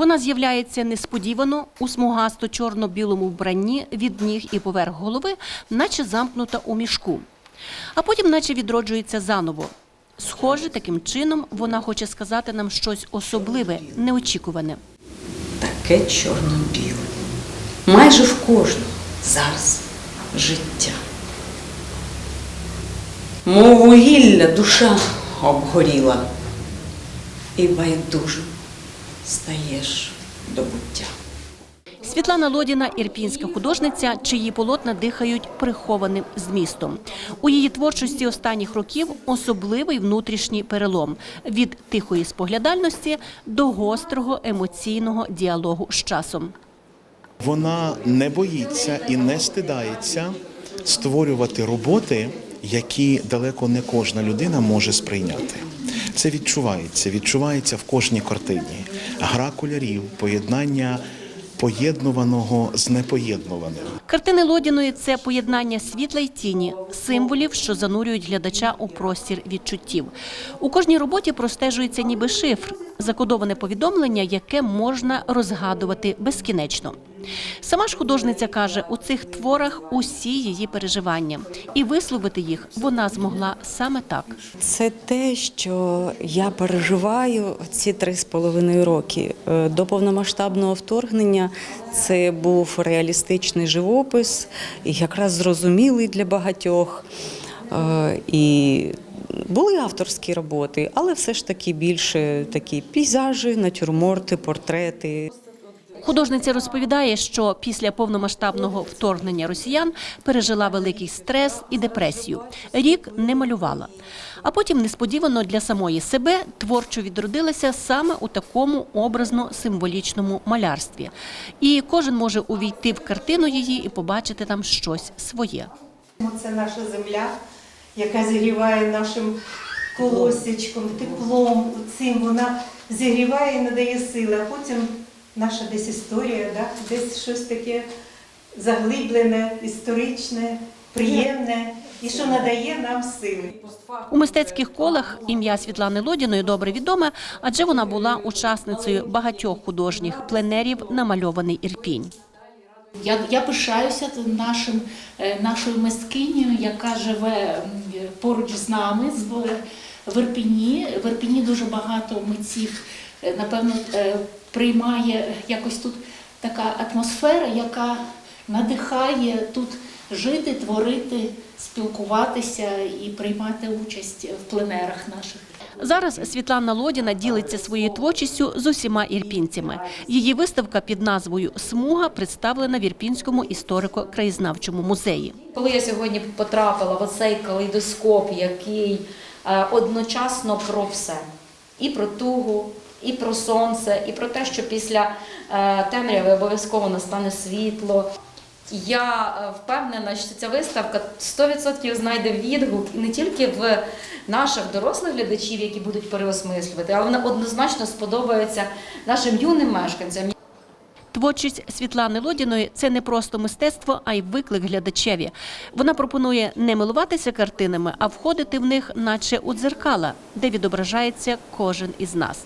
Вона з'являється несподівано у смугасто чорно-білому вбранні від ніг і поверх голови, наче замкнута у мішку. А потім, наче відроджується заново. Схоже, таким чином вона хоче сказати нам щось особливе, неочікуване. таке чорно-біле. Майже в кожного зараз життя. Мов вугілля душа обгоріла, і байдуже стаєш до буття. Світлана Лодіна – ірпінська художниця, чиї полотна дихають прихованим змістом. У її творчості останніх років особливий внутрішній перелом від тихої споглядальності до гострого емоційного діалогу з часом. Вона не боїться і не стидається створювати роботи, які далеко не кожна людина може сприйняти. Це відчувається, відчувається в кожній картині. Гра кольорів, поєднання поєднуваного з непоєднуваним. Картини Лодіної – це поєднання світла й тіні, символів, що занурюють глядача у простір відчуттів. У кожній роботі простежується ніби шифр, закодоване повідомлення, яке можна розгадувати безкінечно. Сама ж художниця каже, у цих творах усі її переживання, і висловити їх вона змогла саме так. Це те, що я переживаю ці три з половиною роки. Е, До повномасштабного вторгнення це був реалістичний живопис, якраз зрозумілий для багатьох. Е, І були авторські роботи, але все ж таки більше такі пейзажі, натюрморти, портрети. Художниця розповідає, що після повномасштабного вторгнення росіян пережила великий стрес і депресію. Рік не малювала. А потім несподівано для самої себе творчо відродилася саме у такому образно-символічному малярстві. І кожен може увійти в картину її і побачити там щось своє. Це наша земля, яка зігріває нашим колосячком, теплом, цим вона зігріває і надає сили, а потім наша десь історія, да? десь щось таке заглиблене, історичне, приємне і що надає нам сили. У мистецьких колах ім'я Світлани Лодіної добре відоме, адже вона була учасницею багатьох художніх пленерів намальований Ірпінь. Я, я пишаюся нашим, е, нашою мисткинею, яка живе поруч з нами з- в Ірпіні. В Ірпіні дуже багато митців, е, напевно, е, приймає якось тут така атмосфера, яка надихає тут жити, творити, спілкуватися і приймати участь в пленерах наших. Зараз Світлана Лодіна ділиться своєю творчістю з усіма ірпінцями. Її виставка під назвою Смуга представлена в Ірпінському історико-краєзнавчому музеї. Коли я сьогодні потрапила в оцей калейдоскоп, який е, одночасно про все, і про тугу, і про сонце, і про те, що після е, темряви обов'язково настане світло. Я е, впевнена, що ця виставка 100% знайде відгук і не тільки в наших дорослих глядачів, які будуть переосмислювати, але вона однозначно сподобається нашим юним мешканцям. Творчість Світлани Лодіної це не просто мистецтво, а й виклик глядачеві. Вона пропонує не милуватися картинами, а входити в них, наче у дзеркала, де відображається кожен із нас.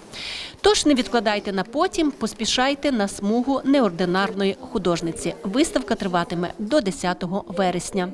Тож не відкладайте на потім, поспішайте на смугу неординарної художниці. Виставка триватиме до 10 вересня.